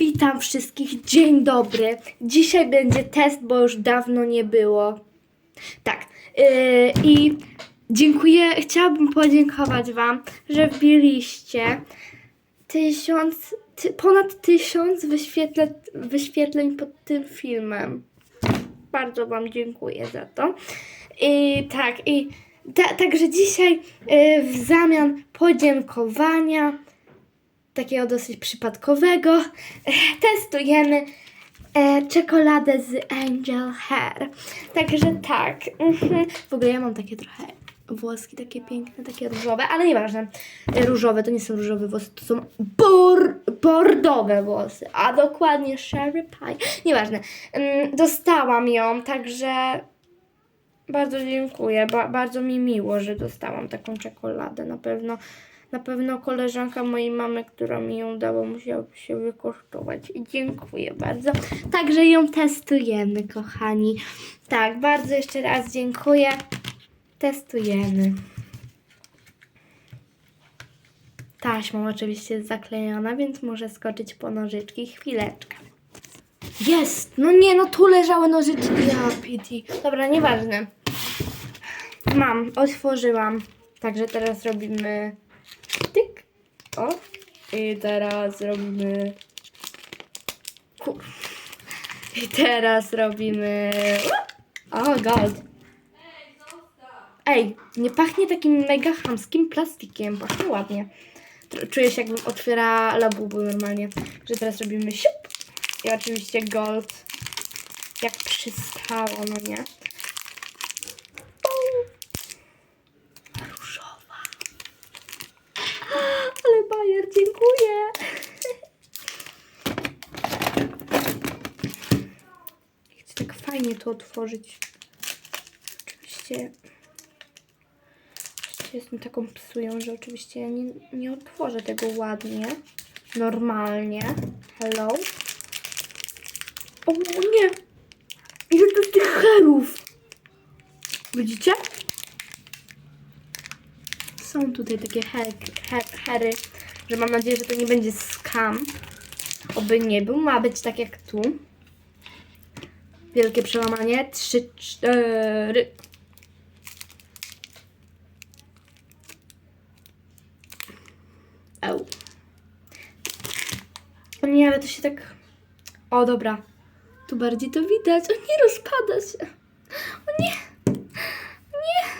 Witam wszystkich, dzień dobry. Dzisiaj będzie test, bo już dawno nie było. Tak, yy, i dziękuję, chciałabym podziękować Wam, że wbiliście tysiąc, ty, ponad tysiąc wyświetle, wyświetleń pod tym filmem. Bardzo Wam dziękuję za to. I tak, i ta, także dzisiaj yy, w zamian podziękowania takiego dosyć przypadkowego, testujemy e, czekoladę z Angel Hair. Także tak. mhm. W ogóle ja mam takie trochę włoski, takie piękne, takie różowe, ale nieważne. E, Różowe to nie są różowe włosy, to są bor bordowe włosy, a dokładnie Sherry Pie. Nieważne. Ym, Dostałam ją, także bardzo dziękuję. Ba bardzo mi miło, że dostałam taką czekoladę. Na pewno, na pewno koleżanka mojej mamy, która mi ją dała, musiałaby się wykosztować. Dziękuję bardzo. Także ją testujemy, kochani. Tak, bardzo jeszcze raz dziękuję. Testujemy. Taśmą oczywiście jest zaklejona, więc muszę skoczyć po nożyczki. Chwileczkę. Jest! No nie, no tu leżały nożyczki. Ja, pity. Dobra, nieważne. Mam, otworzyłam. Także teraz robimy. O. I teraz robimy. I teraz robimy. O, god. Ej, nie pachnie takim mega chamskim plastikiem. Pachnie ładnie. Czuję się jakbym otwierała labubu normalnie. Że teraz robimy siup. I oczywiście gold. Jak przystało, no nie? Różowa. Ale bajer, dziękuję. Chcę tak fajnie to otworzyć. Oczywiście. Oczywiście jestem taką psują, że oczywiście ja nie, nie otworzę tego ładnie. Normalnie. Hello. O nie! Ile to tych herów? Widzicie? Są tutaj takie her, her, hery, że mam nadzieję, że to nie będzie skam. Oby nie był. Ma być tak jak tu. Wielkie przełamanie. Trzy, cztery. Eł. O nie, ale to się tak... O, dobra. Tu bardziej to widać. O nie, rozpada się. O nie. Nie.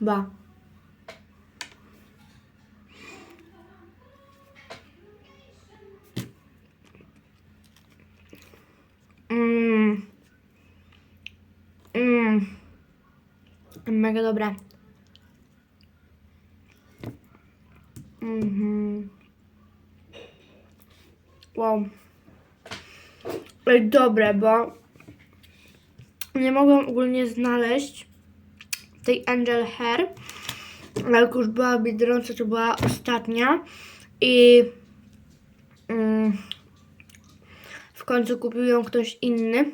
Ba. Mega dobre. Mhm. Wow. Dobre, bo nie mogłam ogólnie znaleźć tej Angel Hair. Jak już była w Biedronce, to była ostatnia. I mm, w końcu kupił ją ktoś inny.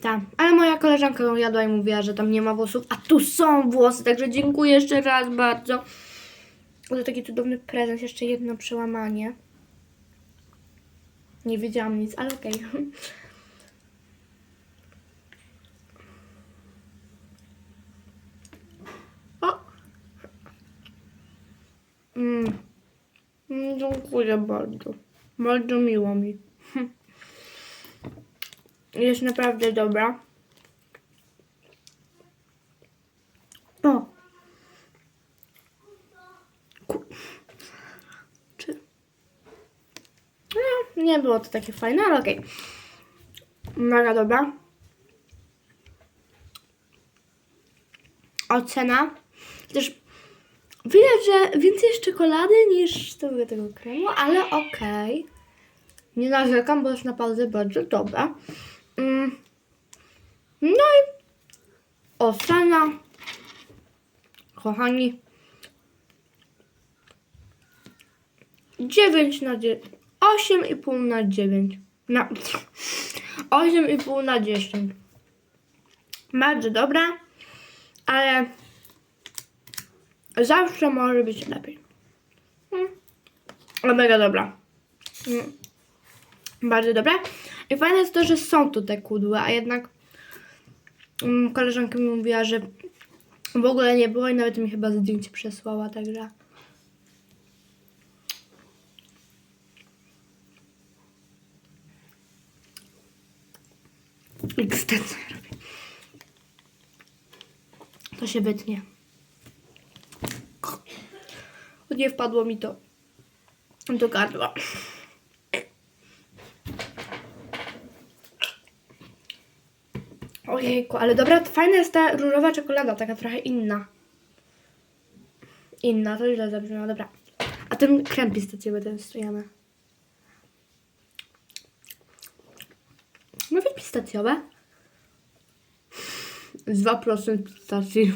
Tak, ale moja koleżanka ją jadła i mówiła, że tam nie ma włosów, a tu są włosy, także dziękuję jeszcze raz bardzo za taki cudowny prezent. Jeszcze jedno przełamanie. Nie wiedziałam nic, ale okej. O! Mm. Mm, Dziękuję bardzo. Bardzo miło mi. Jest naprawdę dobra. O! Czy... No, nie było to takie fajne, ale okej. Mega dobra. Ocena. Też widać, że więcej jest czekolady niż tego, tego kremu, ale okej. Nie narzekam, bo jest naprawdę bardzo dobra. Mm. No i ocena. Kochani. 9 na 10. 8,5 na 9. Na 8,5 na 10. Bardzo dobra, ale Zawsze może być lepiej. Mm. Ale mega dobra. Mm. Bardzo dobra. I fajne jest to, że są tu te kudły, a jednak mm, koleżanka mi mówiła, że w ogóle nie było i nawet mi chyba zdjęcie przesłała, także... XD, robię? To się wytnie. Nie wpadło mi to do gardła. Ojejku, ale dobra, fajna jest ta różowa czekolada, taka trochę inna. Inna, to źle zabrzmiało, dobra. A ten krem pistacjowy testujemy. Mówię pistacjowe? Z 2% pistacji.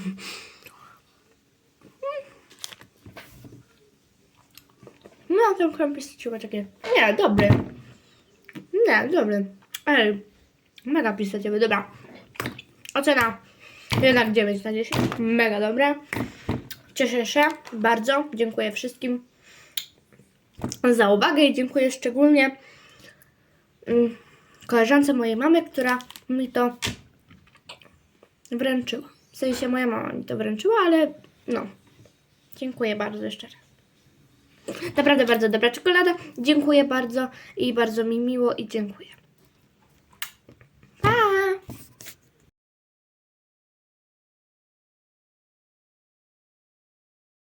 No, ten krem pistacjowy takie... Nie, dobry. Nie, dobry. Ej, mega pistacjowy, dobra. Ocena jednak 9 na 10. Mega dobre. Cieszę się bardzo. Dziękuję wszystkim za uwagę i dziękuję szczególnie mm, koleżance mojej mamy, która mi to wręczyła. W sensie moja mama mi to wręczyła, ale no. Dziękuję bardzo jeszcze raz. Naprawdę bardzo dobra czekolada. Dziękuję bardzo i bardzo mi miło i dziękuję.